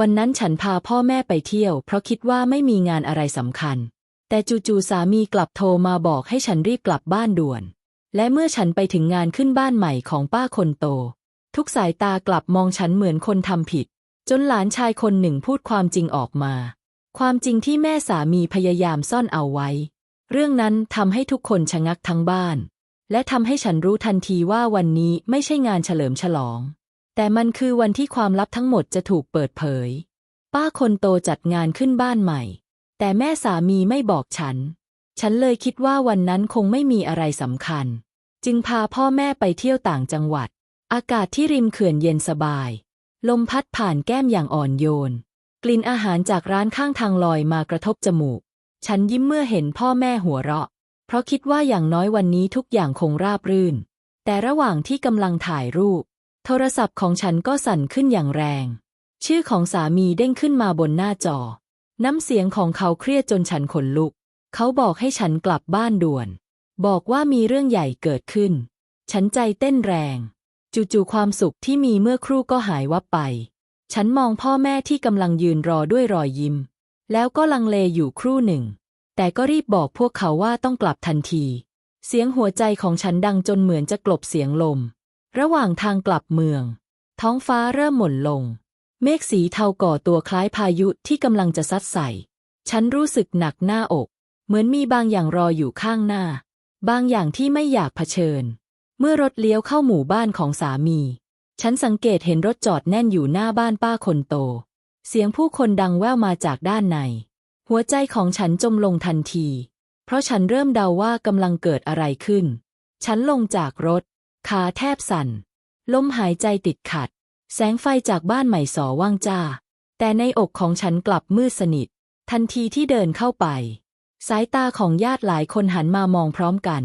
วันนั้นฉันพาพ่อแม่ไปเที่ยว เพราะคิดว่าไม่มีงานอะไรสำคัญ แต่จู่ๆสามีกลับโทรมาบอกให้ฉันรีบกลับบ้านด่วน และเมื่อฉันไปถึงงานขึ้นบ้านใหม่ของป้าคนโต ทุกสายตากลับมองฉันเหมือนคนทำผิด จนหลานชายคนหนึ่งพูดความจริงออกมา ความจริงที่แม่สามีพยายามซ่อนเอาไว้ เรื่องนั้นทำให้ทุกคนชะงักทั้งบ้าน และทำให้ฉันรู้ทันทีว่าวันนี้ไม่ใช่งานเฉลิมฉลอง แต่มันคือวันที่ความลับทั้งหมดจะถูกเปิดเผย ป้าคนโตจัดงานขึ้นบ้านใหม่ แต่แม่สามีไม่บอกฉัน ฉันเลยคิดว่าวันนั้นคงไม่มีอะไรสำคัญ จึงพาพ่อแม่ไปเที่ยวต่างจังหวัด อากาศที่ริมเขื่อนเย็นสบาย ลมพัดผ่านแก้มอย่างอ่อนโยน กลิ่นอาหารจากร้านข้างทางลอยมากระทบจมูก ฉันยิ้มเมื่อเห็นพ่อแม่หัวเราะ เพราะคิดว่าอย่างน้อยวันนี้ทุกอย่างคงราบรื่น แต่ระหว่างที่กำลังถ่ายรูป โทรศัพท์ของฉันก็สั่นขึ้นอย่างแรง ชื่อของสามีเด้งขึ้นมาบนหน้าจอ น้ำเสียงของเขาเครียดจนฉันขนลุก เขาบอกให้ฉันกลับบ้านด่วน บอกว่ามีเรื่องใหญ่เกิดขึ้น ฉันใจเต้นแรง จู่ๆความสุขที่มีเมื่อครู่ก็หายวับไป ฉันมองพ่อแม่ที่กำลังยืนรอด้วยรอยยิ้ม แล้วก็ลังเลอยู่ครู่หนึ่ง แต่ก็รีบบอกพวกเขาว่าต้องกลับทันที เสียงหัวใจของฉันดังจนเหมือนจะกลบเสียงลม ระหว่างทางกลับเมือง ท้องฟ้าเริ่มหม่นลง เมฆสีเทาก่อตัวคล้ายพายุที่กำลังจะซัดใส่ ฉันรู้สึกหนักหน้าอก เหมือนมีบางอย่างรออยู่ข้างหน้า บางอย่างที่ไม่อยากเผชิญ เมื่อรถเลี้ยวเข้าหมู่บ้านของสามี ฉันสังเกตเห็นรถจอดแน่นอยู่หน้าบ้านป้าคนโต เสียงผู้คนดังแว่วมาจากด้านใน หัวใจของฉันจมลงทันที เพราะฉันเริ่มเดาว่ากำลังเกิดอะไรขึ้น ฉันลงจากรถ ขาแทบสั่น ลมหายใจติดขัด แสงไฟจากบ้านใหม่สอว่างจ้า แต่ในอกของฉันกลับมืดสนิท ทันทีที่เดินเข้าไป สายตาของญาติหลายคนหันมามองพร้อมกัน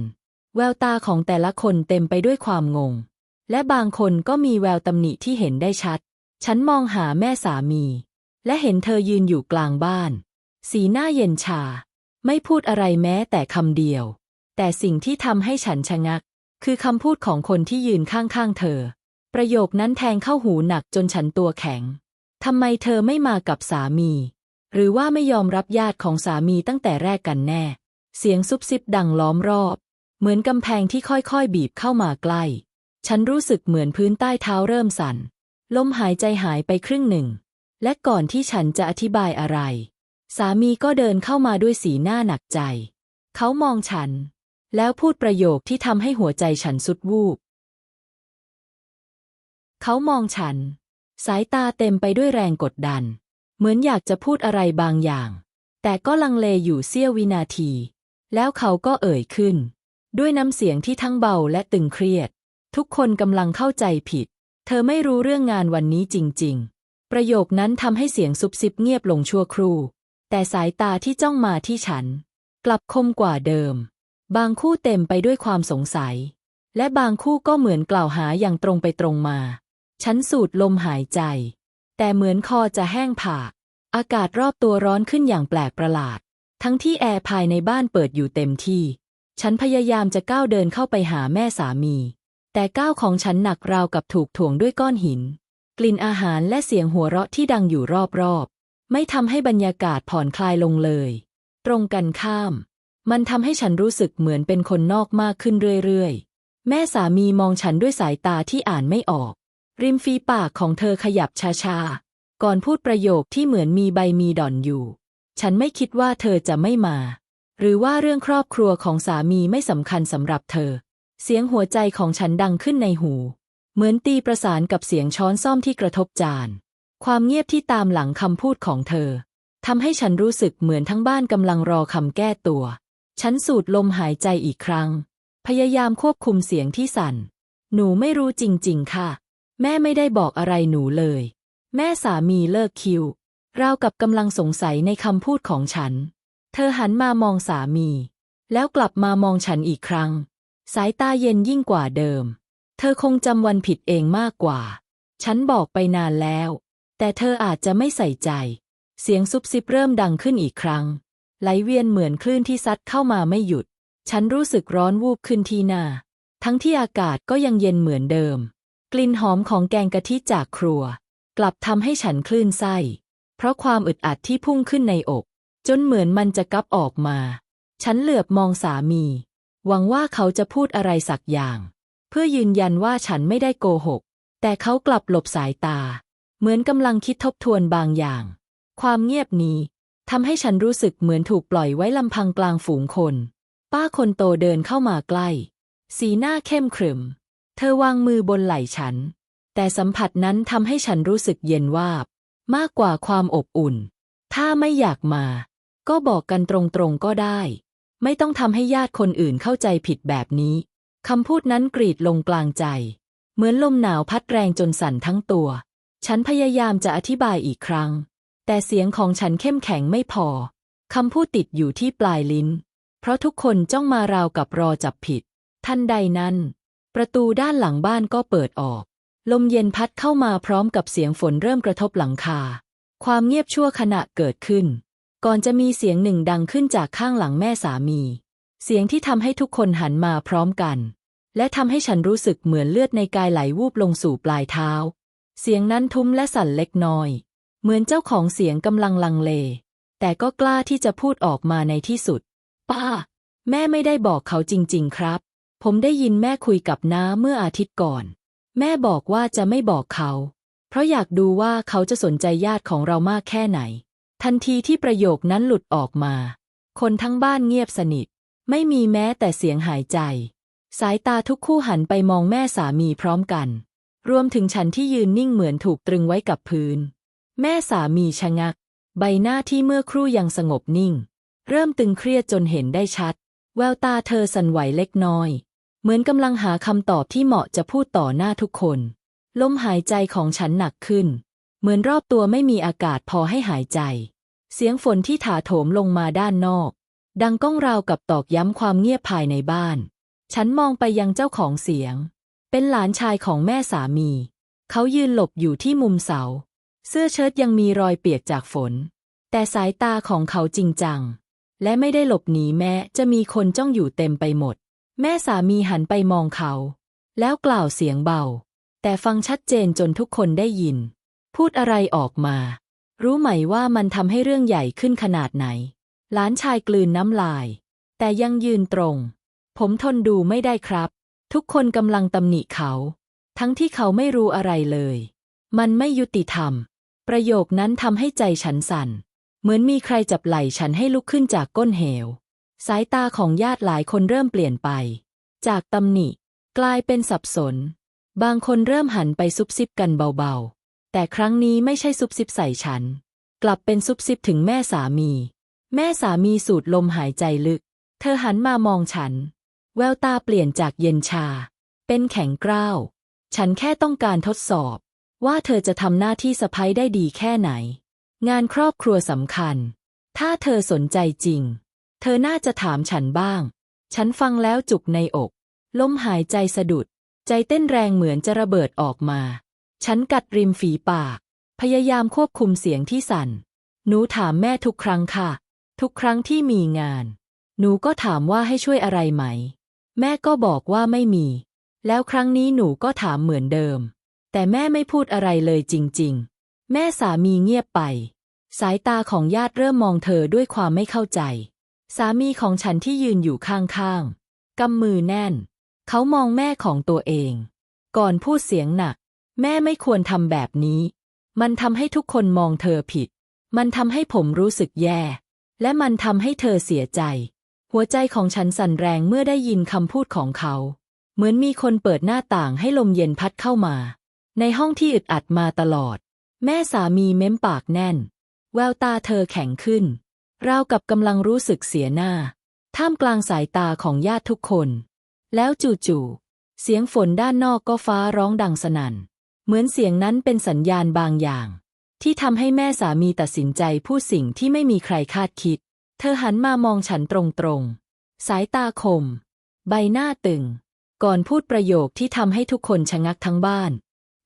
แววตาของแต่ละคนเต็มไปด้วยความงง และบางคนก็มีแววตำหนิที่เห็นได้ชัด ฉันมองหาแม่สามี และเห็นเธอยืนอยู่กลางบ้าน สีหน้าเย็นชา ไม่พูดอะไรแม้แต่คำเดียว แต่สิ่งที่ทำให้ฉันชะงัก คือคำพูดของคนที่ยืนข้างๆเธอ ประโยคนั้นแทงเข้าหูหนักจนฉันตัวแข็ง ทำไมเธอไม่มากับสามี หรือว่าไม่ยอมรับญาติของสามีตั้งแต่แรกกันแน่ เสียงซุบซิบดังล้อมรอบ เหมือนกำแพงที่ค่อยๆบีบเข้ามาใกล้ ฉันรู้สึกเหมือนพื้นใต้เท้าเริ่มสั่น ลมหายใจหายไปครึ่งหนึ่ง และก่อนที่ฉันจะอธิบายอะไร สามีก็เดินเข้ามาด้วยสีหน้าหนักใจ เขามองฉัน แล้วพูดประโยคที่ทำให้หัวใจฉันสุดวูบ เขามองฉัน สายตาเต็มไปด้วยแรงกดดัน เหมือนอยากจะพูดอะไรบางอย่าง แต่ก็ลังเลอยู่เสี้ยววินาที แล้วเขาก็เอ่ยขึ้น ด้วยน้ำเสียงที่ทั้งเบาและตึงเครียด ทุกคนกำลังเข้าใจผิด เธอไม่รู้เรื่องงานวันนี้จริง ๆ ประโยคนั้นทำให้เสียงซุบซิบเงียบลงชั่วครู่ แต่สายตาที่จ้องมาที่ฉัน กลับคมกว่าเดิม บางคู่เต็มไปด้วยความสงสัย และบางคู่ก็เหมือนกล่าวหาอย่างตรงไปตรงมา ฉันสูดลมหายใจ แต่เหมือนคอจะแห้งผาก อากาศรอบตัวร้อนขึ้นอย่างแปลกประหลาด ทั้งที่แอร์ภายในบ้านเปิดอยู่เต็มที่ ฉันพยายามจะก้าวเดินเข้าไปหาแม่สามี แต่ก้าวของฉันหนักราวกับถูกถ่วงด้วยก้อนหิน กลิ่นอาหารและเสียงหัวเราะที่ดังอยู่รอบๆ ไม่ทำให้บรรยากาศผ่อนคลายลงเลย ตรงกันข้าม มันทำให้ฉันรู้สึกเหมือนเป็นคนนอกมากขึ้นเรื่อยๆ แม่สามีมองฉันด้วยสายตาที่อ่านไม่ออก ริมฝีปากของเธอขยับช้าๆ ก่อนพูดประโยคที่เหมือนมีใบมีด่อนอยู่ ฉันไม่คิดว่าเธอจะไม่มา หรือว่าเรื่องครอบครัวของสามีไม่สำคัญสำหรับเธอ เสียงหัวใจของฉันดังขึ้นในหู เหมือนตีประสานกับเสียงช้อนซ่อมที่กระทบจาน ความเงียบที่ตามหลังคำพูดของเธอทำให้ฉันรู้สึกเหมือนทั้งบ้านกำลังรอคำแก้ตัว ฉันสูดลมหายใจอีกครั้ง พยายามควบคุมเสียงที่สั่น หนูไม่รู้จริง ๆ ค่ะ แม่ไม่ได้บอกอะไรหนูเลย แม่สามีเลิกคิวราวกับกำลังสงสัยในคำพูดของฉัน เธอหันมามองสามี แล้วกลับมามองฉันอีกครั้ง สายตาเย็นยิ่งกว่าเดิม เธอคงจำวันผิดเองมากกว่า ฉันบอกไปนานแล้ว แต่เธออาจจะไม่ใส่ใจ เสียงซุบซิบเริ่มดังขึ้นอีกครั้ง ไหลเวียนเหมือนคลื่นที่ซัดเข้ามาไม่หยุด ฉันรู้สึกร้อนวูบขึ้นที่หน้า ทั้งที่อากาศก็ยังเย็นเหมือนเดิม กลิ่นหอมของแกงกะทิจากครัวกกลับทำให้ฉันคลื่นไส้ เพราะความอึดอัดที่พุ่งขึ้นในอก จนเหมือนมันจะกับออกมา ฉันเหลือบมองสามี หวังว่าเขาจะพูดอะไรสักอย่าง เพื่อยืนยันว่าฉันไม่ได้โกหก แต่เขากลับหลบสายตา เหมือนกำลังคิดทบทวนบางอย่าง ความเงียบนี้ ทำให้ฉันรู้สึกเหมือนถูกปล่อยไว้ลำพังกลางฝูงคน ป้าคนโตเดินเข้ามาใกล้ สีหน้าเข้มขรึม เธอวางมือบนไหล่ฉัน แต่สัมผัสนั้นทำให้ฉันรู้สึกเย็นวาบ มากกว่าความอบอุ่น ถ้าไม่อยากมา ก็บอกกันตรงๆก็ได้ ไม่ต้องทำให้ญาติคนอื่นเข้าใจผิดแบบนี้คำพูดนั้นกรีดลงกลางใจ เหมือนลมหนาวพัดแรงจนสั่นทั้งตัว ฉันพยายามจะอธิบายอีกครั้ง แต่เสียงของฉันเข้มแข็งไม่พอ คำพูดติดอยู่ที่ปลายลิ้น เพราะทุกคนจ้องมาราวกับรอจับผิด ทันใดนั้น ประตูด้านหลังบ้านก็เปิดออก ลมเย็นพัดเข้ามาพร้อมกับเสียงฝนเริ่มกระทบหลังคา ความเงียบชั่วขณะเกิดขึ้น ก่อนจะมีเสียงหนึ่งดังขึ้นจากข้างหลังแม่สามี เสียงที่ทำให้ทุกคนหันมาพร้อมกัน และทำให้ฉันรู้สึกเหมือนเลือดในกายไหลวูบลงสู่ปลายเท้า เสียงนั้นทุ้มและสั่นเล็กน้อย เหมือนเจ้าของเสียงกำลังลังเล แต่ก็กล้าที่จะพูดออกมาในที่สุด ป้า แม่ไม่ได้บอกเขาจริง ๆ ครับ ผมได้ยินแม่คุยกับน้าเมื่ออาทิตย์ก่อน แม่บอกว่าจะไม่บอกเขา เพราะอยากดูว่าเขาจะสนใจญาติของเรามากแค่ไหน ทันทีที่ประโยคนั้นหลุดออกมา คนทั้งบ้านเงียบสนิท ไม่มีแม้แต่เสียงหายใจ สายตาทุกคู่หันไปมองแม่สามีพร้อมกัน รวมถึงฉันที่ยืนนิ่งเหมือนถูกตรึงไว้กับพื้น แม่สามีชะงัก ใบหน้าที่เมื่อครู่ยังสงบนิ่ง เริ่มตึงเครียดจนเห็นได้ชัด แววตาเธอสั่นไหวเล็กน้อย เหมือนกำลังหาคำตอบที่เหมาะจะพูดต่อหน้าทุกคน ลมหายใจของฉันหนักขึ้น เหมือนรอบตัวไม่มีอากาศพอให้หายใจ เสียงฝนที่ถาโถมลงมาด้านนอก ดังก้องราวกับตอกย้ำความเงียบภายในบ้าน ฉันมองไปยังเจ้าของเสียง เป็นหลานชายของแม่สามี เขายืนหลบอยู่ที่มุมเสา เสื้อเชิ้ตยังมีรอยเปียกจากฝน แต่สายตาของเขาจริงจัง และไม่ได้หลบหนีแม้จะมีคนจ้องอยู่เต็มไปหมด แม่สามีหันไปมองเขา แล้วกล่าวเสียงเบา แต่ฟังชัดเจนจนทุกคนได้ยิน พูดอะไรออกมา รู้ไหมว่ามันทำให้เรื่องใหญ่ขึ้นขนาดไหน หลานชายกลืนน้ำลาย แต่ยังยืนตรง ผมทนดูไม่ได้ครับ ทุกคนกำลังตำหนิเขา ทั้งที่เขาไม่รู้อะไรเลย มันไม่ยุติธรรม ประโยคนั้นทำให้ใจฉันสั่น เหมือนมีใครจับไหล่ฉันให้ลุกขึ้นจากก้นเหว สายตาของญาติหลายคนเริ่มเปลี่ยนไป จากตำหนิ กลายเป็นสับสน บางคนเริ่มหันไปซุบซิบกันเบาๆ แต่ครั้งนี้ไม่ใช่ซุบซิบใส่ฉัน กลับเป็นซุบซิบถึงแม่สามี แม่สามีสูดลมหายใจลึก เธอหันมามองฉัน แววตาเปลี่ยนจากเย็นชา เป็นแข็งกร้าว ฉันแค่ต้องการทดสอบ ว่าเธอจะทำหน้าที่สะพ้ยได้ดีแค่ไหน งานครอบครัวสำคัญ ถ้าเธอสนใจจริง เธอน่าจะถามฉันบ้าง ฉันฟังแล้วจุกในอก ลมหายใจสะดุด ใจเต้นแรงเหมือนจะระเบิดออกมา ฉันกัดริมฝีปาก พยายามควบคุมเสียงที่สั่น หนูถามแม่ทุกครั้งค่ะ ทุกครั้งที่มีงาน หนูก็ถามว่าให้ช่วยอะไรไหม แม่ก็บอกว่าไม่มี แล้วครั้งนี้หนูก็ถามเหมือนเดิม แต่แม่ไม่พูดอะไรเลยจริง ๆ แม่สามีเงียบไป สายตาของญาติเริ่มมองเธอด้วยความไม่เข้าใจ สามีของฉันที่ยืนอยู่ข้างๆกำมือแน่น เขามองแม่ของตัวเอง ก่อนพูดเสียงหนัก แม่ไม่ควรทำแบบนี้ มันทำให้ทุกคนมองเธอผิด มันทำให้ผมรู้สึกแย่ และมันทำให้เธอเสียใจ หัวใจของฉันสั่นแรงเมื่อได้ยินคำพูดของเขา เหมือนมีคนเปิดหน้าต่างให้ลมเย็นพัดเข้ามา ในห้องที่อึดอัดมาตลอด แม่สามีเม้มปากแน่น แววตาเธอแข็งขึ้น ราวกับกำลังรู้สึกเสียหน้า ท่ามกลางสายตาของญาติทุกคน แล้วจู่ๆเสียงฝนด้านนอกก็ฟ้าร้องดังสนั่น เหมือนเสียงนั้นเป็นสัญญาณบางอย่าง ที่ทำให้แม่สามีตัดสินใจพูดสิ่งที่ไม่มีใครคาดคิด เธอหันมามองฉันตรงๆ สายตาคม ใบหน้าตึง ก่อนพูดประโยคที่ทำให้ทุกคนชะงักทั้งบ้าน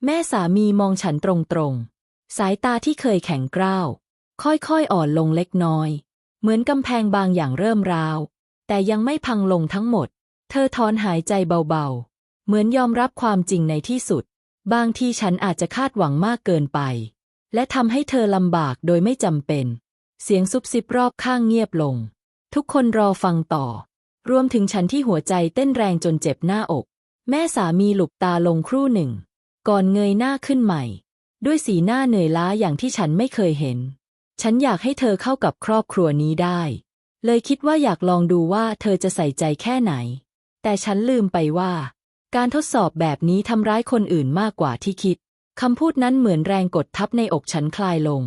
แม่สามีมองฉันตรงๆ สายตาที่เคยแข็งกร้าว ค่อยๆ อ่อนลงเล็กน้อย เหมือนกำแพงบางอย่างเริ่มร้าว แต่ยังไม่พังลงทั้งหมด เธอถอนหายใจเบาๆ เหมือนยอมรับความจริงในที่สุด บางทีฉันอาจจะคาดหวังมากเกินไป และทำให้เธอลำบากโดยไม่จำเป็น เสียงซุบซิบรอบข้างเงียบลง ทุกคนรอฟังต่อ รวมถึงฉันที่หัวใจเต้นแรงจนเจ็บหน้าอก แม่สามีหลุบตาลงครู่หนึ่ง ก่อนเงยหน้าขึ้นใหม่ ด้วยสีหน้าเหนื่อยล้าอย่างที่ฉันไม่เคยเห็น ฉันอยากให้เธอเข้ากับครอบครัวนี้ได้ เลยคิดว่าอยากลองดูว่าเธอจะใส่ใจแค่ไหน แต่ฉันลืมไปว่า การทดสอบแบบนี้ทำร้ายคนอื่นมากกว่าที่คิดคำพูดนั้นเหมือนแรงกดทับในอกฉันคลายลง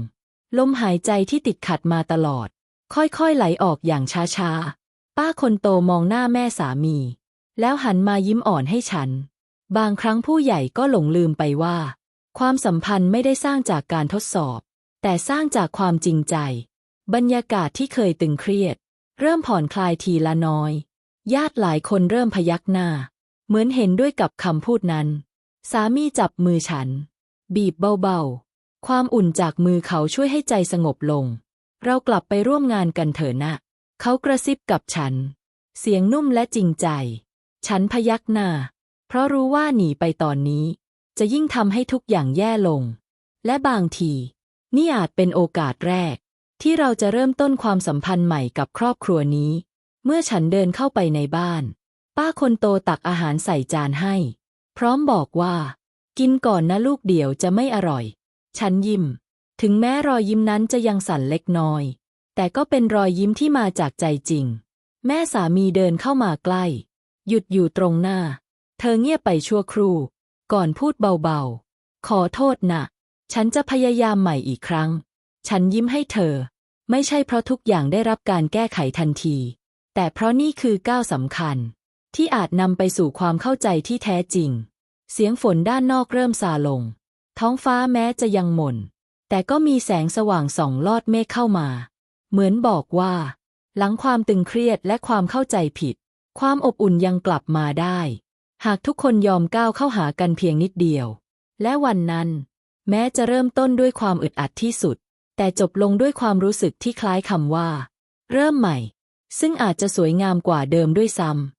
ลมหายใจที่ติดขัดมาตลอด ค่อยๆไหลออกอย่างช้าๆ ป้าคนโตมองหน้าแม่สามี แล้วหันมายิ้มอ่อนให้ฉัน บางครั้งผู้ใหญ่ก็หลงลืมไปว่า ความสัมพันธ์ไม่ได้สร้างจากการทดสอบ แต่สร้างจากความจริงใจ บรรยากาศที่เคยตึงเครียด เริ่มผ่อนคลายทีละน้อย ญาติหลายคนเริ่มพยักหน้า เหมือนเห็นด้วยกับคำพูดนั้น สามีจับมือฉัน บีบเบาๆ ความอุ่นจากมือเขาช่วยให้ใจสงบลง เรากลับไปร่วมงานกันเถอะนะ เขากระซิบกับฉัน เสียงนุ่มและจริงใจ ฉันพยักหน้า เพราะรู้ว่าหนีไปตอนนี้ จะยิ่งทำให้ทุกอย่างแย่ลง และบางที นี่อาจเป็นโอกาสแรก ที่เราจะเริ่มต้นความสัมพันธ์ใหม่กับครอบครัวนี้ เมื่อฉันเดินเข้าไปในบ้าน ป้าคนโตตักอาหารใส่จานให้ พร้อมบอกว่า กินก่อนนะลูกเดี๋ยวจะไม่อร่อย ฉันยิ้ม ถึงแม้รอยยิ้มนั้นจะยังสั่นเล็กน้อย แต่ก็เป็นรอยยิ้มที่มาจากใจจริง แม่สามีเดินเข้ามาใกล้ หยุดอยู่ตรงหน้า เธอเงียบไปชั่วครู่ ก่อนพูดเบาๆ ขอโทษนะ ฉันจะพยายามใหม่อีกครั้ง ฉันยิ้มให้เธอ ไม่ใช่เพราะทุกอย่างได้รับการแก้ไขทันที แต่เพราะนี่คือก้าวสำคัญ ที่อาจนำไปสู่ความเข้าใจที่แท้จริง เสียงฝนด้านนอกเริ่มซาลง ท้องฟ้าแม้จะยังหม่น แต่ก็มีแสงสว่างส่องลอดเมฆเข้ามา เหมือนบอกว่า หลังความตึงเครียดและความเข้าใจผิด ความอบอุ่นยังกลับมาได้ หากทุกคนยอมก้าวเข้าหากันเพียงนิดเดียว และวันนั้น แม้จะเริ่มต้นด้วยความอึดอัดที่สุด แต่จบลงด้วยความรู้สึกที่คล้ายคำว่า เริ่มใหม่ ซึ่งอาจจะสวยงามกว่าเดิมด้วยซ้ำ